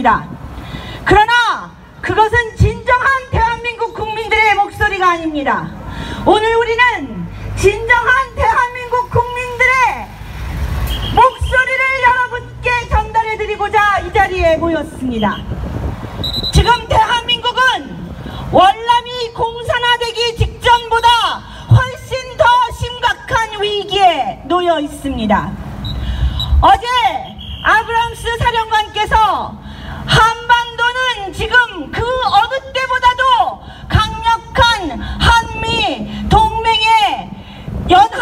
있습니다. 그러나 그것은 진정한 대한민국 국민들의 목소리가 아닙니다. 오늘 우리는 진정한 대한민국 국민들의 목소리를 여러분께 전달해드리고자 이 자리에 모였습니다. 지금 대한민국은 월남이 공산화되기 직전보다 훨씬 더 심각한 위기에 놓여 있습니다. 어제 아브람스 사령관께서 지금 그 어느 때보다도 강력한 한미 동맹의 연합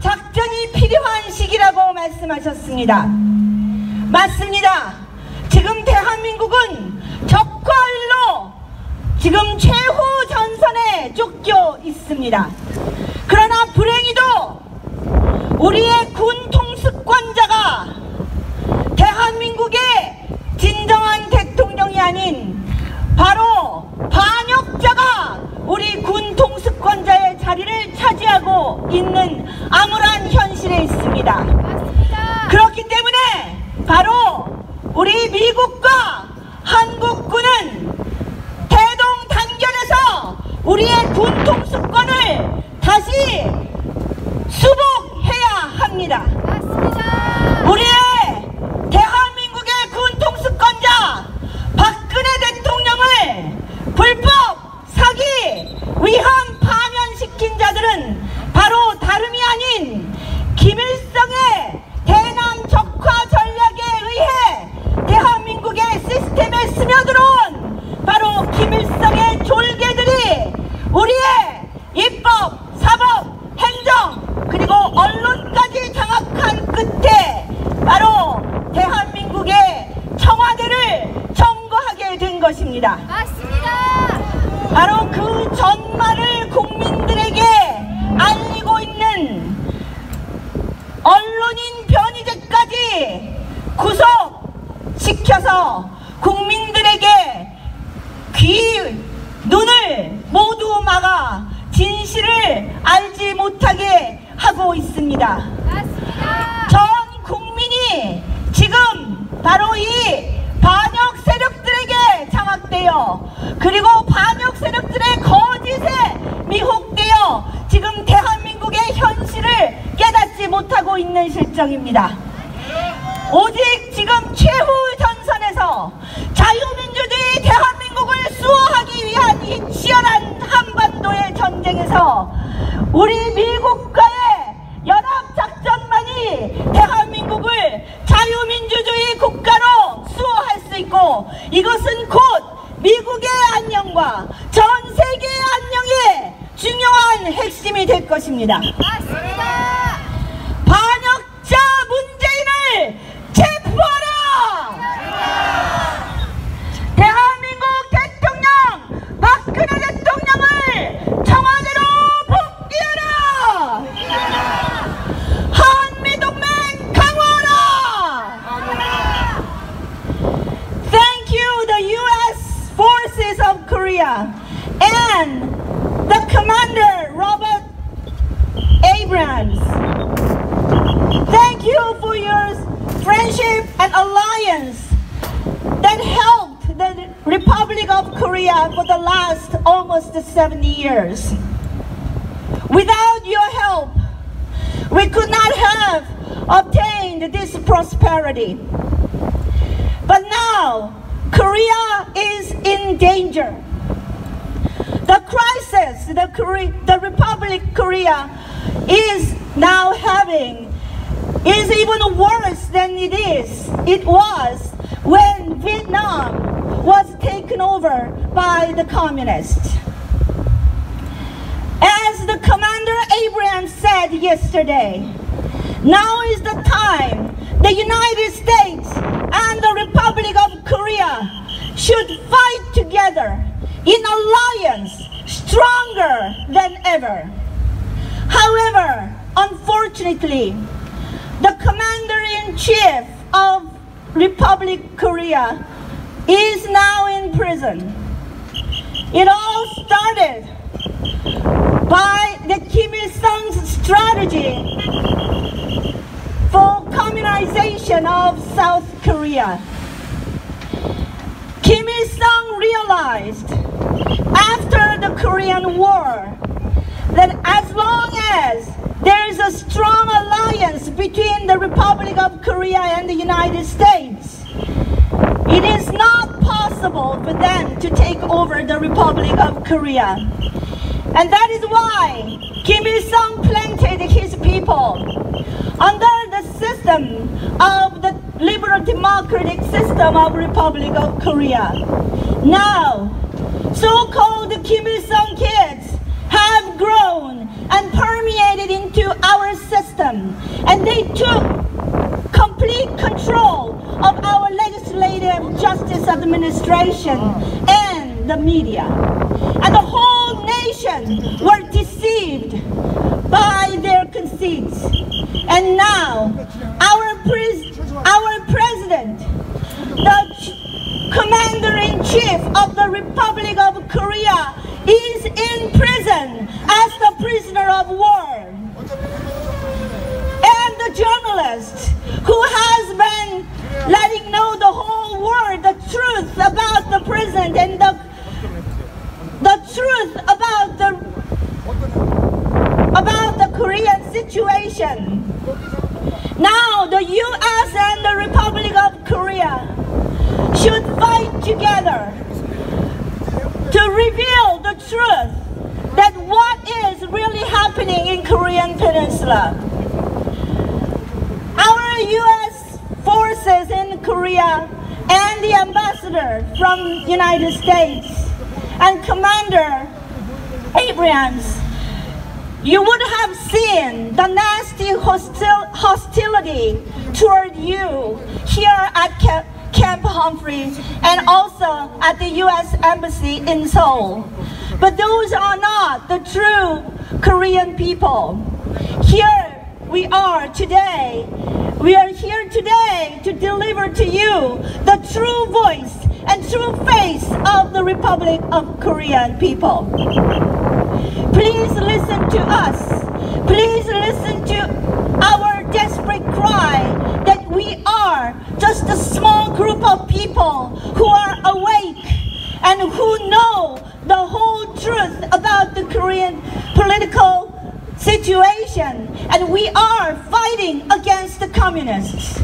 작전이 필요한 시기라고 말씀하셨습니다. 맞습니다. 지금 대한민국은 적과일로 지금 최후 전선에 쫓겨 있습니다. 그러나 불행히도 우리의 군 통수권자가 대한민국의 진정한 대통령이 아닌 바로 반역자가 우리 군 통수권자의 자리를 차지하고 있는 암울한 현실에 있습니다. 맞습니다. 그렇기 때문에 바로 우리 미국과 한국군은 대동 단결해서 우리의 군 통수권을 다시 수복해야 통해서 우리 미국과 Korea, and the Commander Robert Abrams. Thank you for your friendship and alliance that helped the Republic of Korea for the last almost 70 years. Without your help, we could not have obtained this prosperity. But now, Korea is in danger crisis the, Korea, the Republic Korea is now having is even worse than it is. It was when Vietnam was taken over by the communists. As the Commander Abraham said yesterday, now is the time the United States and the Republic of Korea should fight together in alliance stronger than ever. However, unfortunately, the commander-in-chief of Republic Korea is now in prison. It all started by the Kim Il-sung's strategy for communization of South Korea. Kim Il-sung realized after the Korean War that as long as there is a strong alliance between the Republic of Korea and the United States, it is not possible for them to take over the Republic of Korea. And that is why Kim Il-sung planted his people under the system of the liberal democratic system of Republic of Korea. Now, so-called Kim Il-sung kids have grown and permeated into our system and they took complete control of our legislative justice administration and the media. And the whole nation were deceived by their conceits. And now our, pres our president, the commander-in-chief of Republic of Korea is in prison as the prisoner of war. And the journalist who has been letting know the whole world the truth about the prison and the, the truth about the, about the Korean situation. Now the U.S. and the Republic of Korea should fight together to reveal the truth that what is really happening in Korean Peninsula. Our U.S. forces in Korea and the ambassador from United States and Commander Abrams, you would have seen the nasty hostil hostility toward you here at Camp Humphrey and also at the U.S. Embassy in Seoul. But those are not the true Korean people. Here we are today. We are here today to deliver to you the true voice and true face of the Republic of Korean people. Please listen to us. Please listen to our desperate cry that we are just a small group of people who are awake and who know the whole truth about the Korean political situation. And we are fighting against the communists.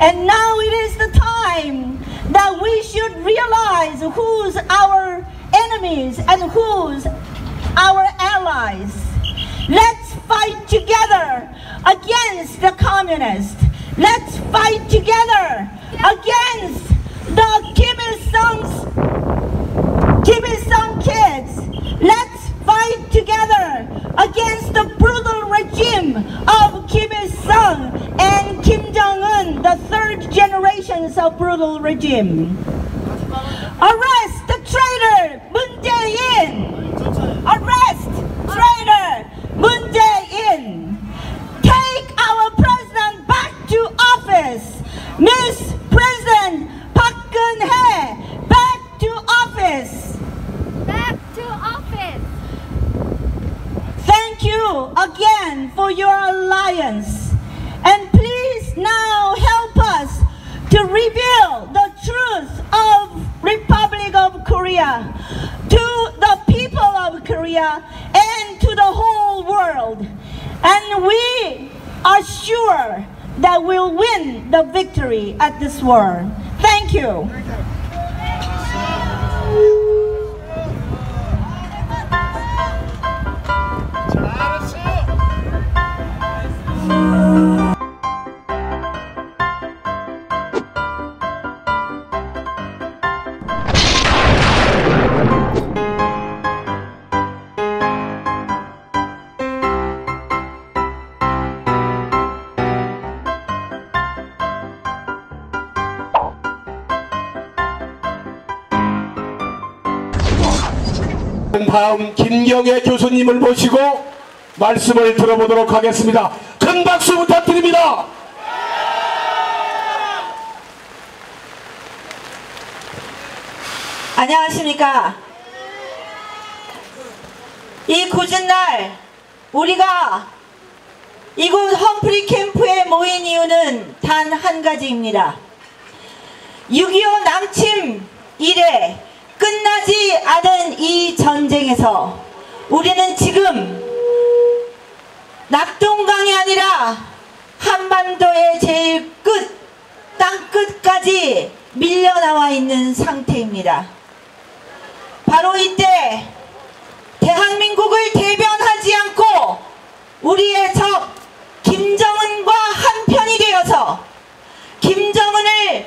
And now it is the time that we should realize who's our enemies and who's our allies. Let's fight together against the communists. Let's fight together against the Kim Il-sung's Kim Il-sung kids. Let's fight together against the brutal regime of Kim Il-sung and Kim Jong-un, the third generations of brutal regime. Arrest the traitor Moon Jae-in! Arrest traitor! Learn. 다음 김경애 교수님을 모시고 말씀을 들어보도록 하겠습니다. 큰 박수 부탁드립니다. 안녕하십니까. 이 굳은 날 우리가 이곳 험프리 캠프에 모인 이유는 단 한 가지입니다. 6.25 남침 이래 끝나지 않은 이 전쟁에서 우리는 지금 낙동강이 아니라 한반도의 제일 끝, 땅끝까지 밀려나와 있는 상태입니다. 바로 이때 대한민국을 대변하지 않고 우리의 적 김정은과 한편이 되어서 김정은을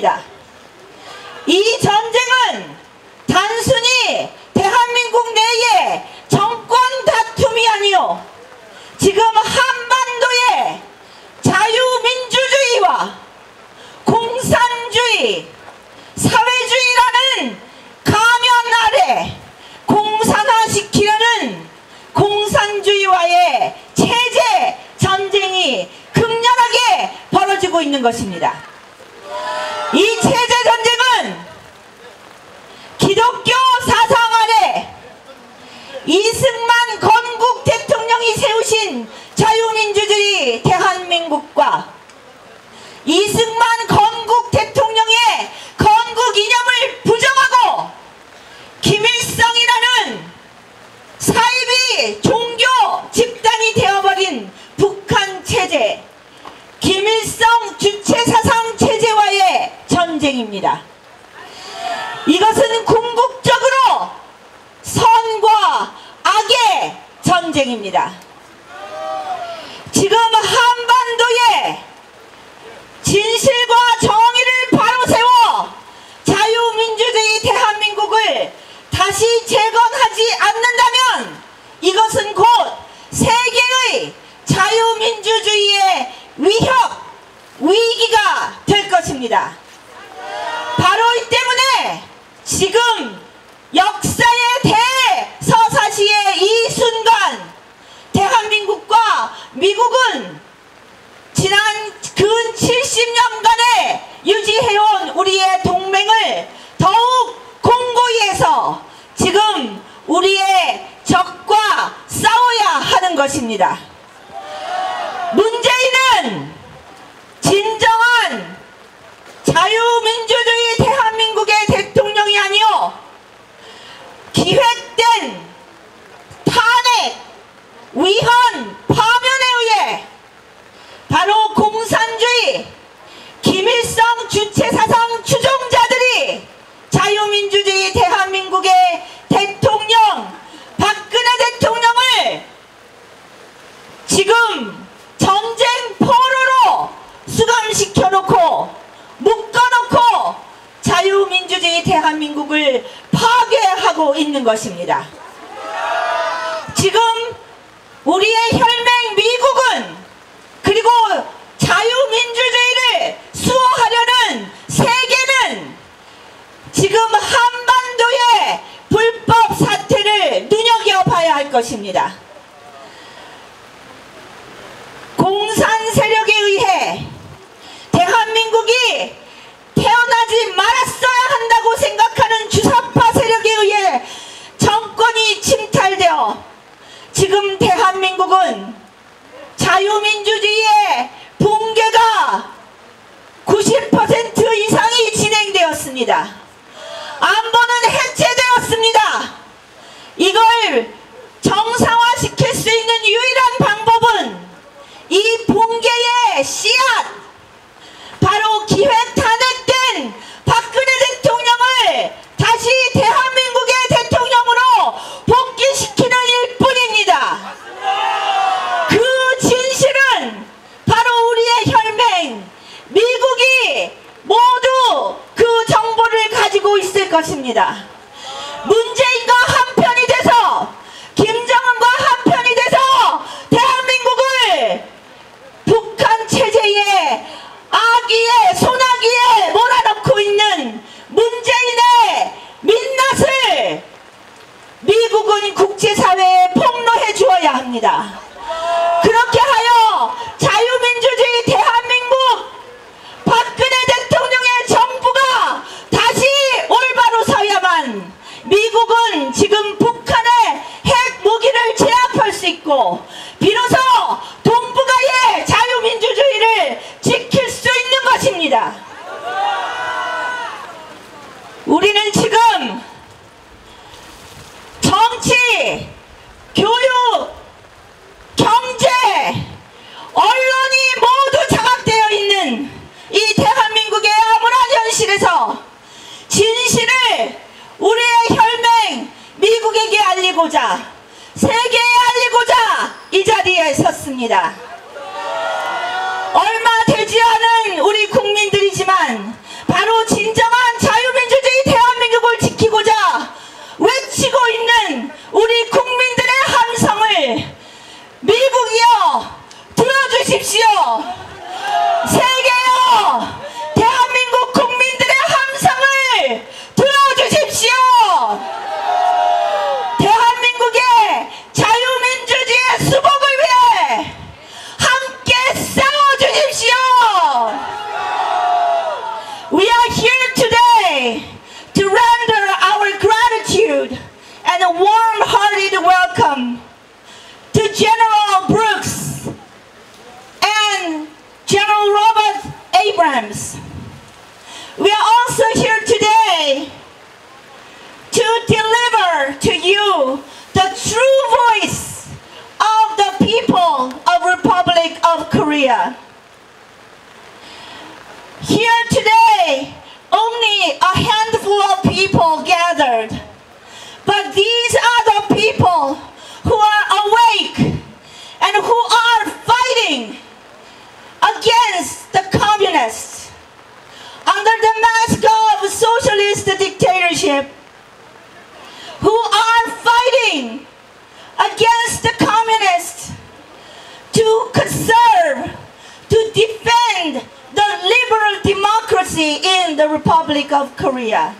드립니다. 이 체제 전쟁은 기독교 사상 아래 이승만 건국 대통령이 세우신 자유민주주의 대한민국과 이승만 건국 대통령의 건국 이념을 부정하고 김일성이라는 사이비 종교 집단이 되어버린 북한 체제 김일성 주체사상 체제와의 전쟁입니다. 이것은 궁극적으로 선과 악의 전쟁입니다. 지금 것입니다. 문재인은 진정한 자유민주주의 대한민국의 대통령이 아니요 기획된 탄핵, 위헌, 파면에 의해 바로 공산주의, 김일성 주체사상 대한민국을 파괴하고 있는 것입니다. 지금 우리의 혈맹 미국은 그리고 자유민주주의를 수호하려는 세계는 지금 한반도의 불법 사태를 눈여겨봐야 할 것입니다. 공산 세력에 의해 대한민국이 하지 말았어야 한다고 생각하는 주사파 세력에 의해 정권이 침탈되어 지금 대한민국은 자유민주주의의 붕괴가 90% 이상이 진행되었습니다. 안보는 해체되었습니다. 이걸 정상화시킬 수 있는 유일한 방법은 이 붕괴의 씨앗 바로 기획타 것입니다. 문재인과 한편이 돼서 김정은과 한편이 돼서 대한민국을 북한 체제의 아기에 소나기에 몰아넣고 있는 문재인의 민낯을 미국은 국제사회에 폭로해 주어야 합니다. 알리고자 세계에 알리고자 이 자리에 섰습니다. 얼마 되지 않은 우리 국민들이지만 바로 진정한 자유민주주의 대한민국을 지키고자 외치고 있는 우리 국민들의 함성을 미국이여 들어주십시오. leadership who are fighting against the communists to conserve, to defend the liberal democracy in the Republic of Korea.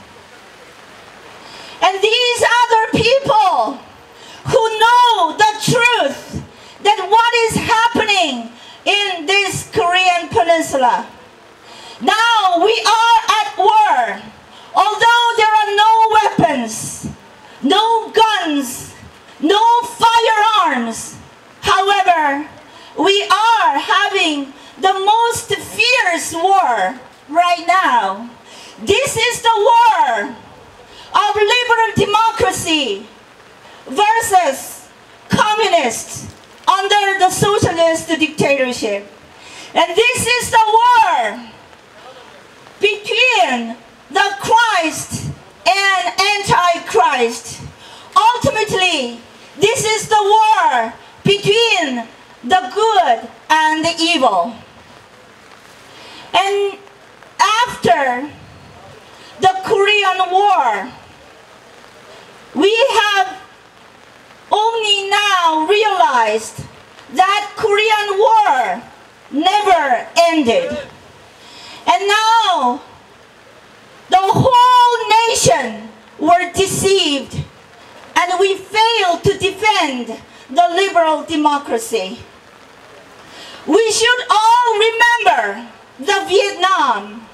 And these other people who know the truth that what is happening in this Korean peninsula. Now we are at war. And this is the war between the Christ and Antichrist. Ultimately, this is the war between the good and the evil. And after the Korean War, we have only now realized that Korean War never ended. And now, the whole nation were deceived and we failed to defend the liberal democracy. We should all remember the Vietnam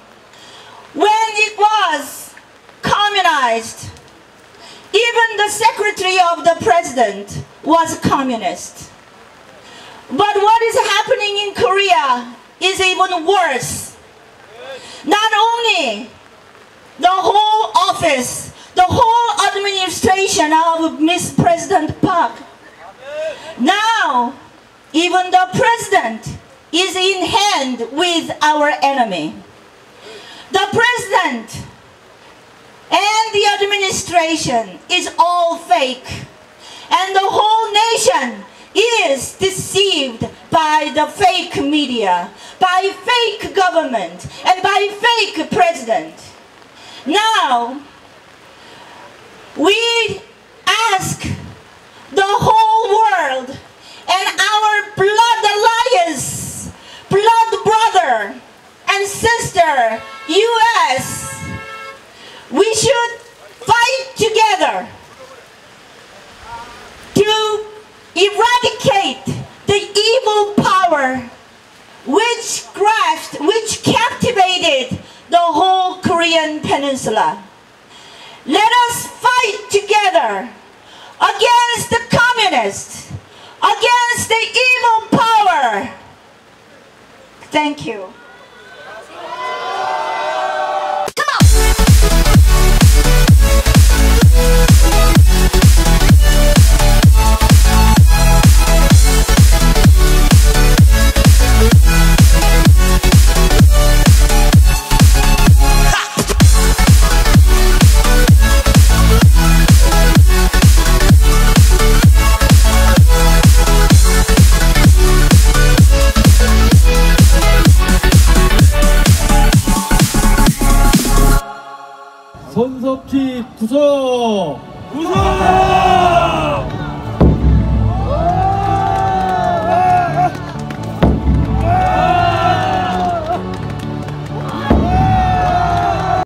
when it was communized. Even the secretary of the president was communist. But what is happening is even worse. Not only the whole office, the whole administration of Miss President Park. Now, even the president is in hand with our enemy. The president and the administration is all fake. And the whole nation is deceived by the fake media, by fake government, and by fake president. Now, we ask the whole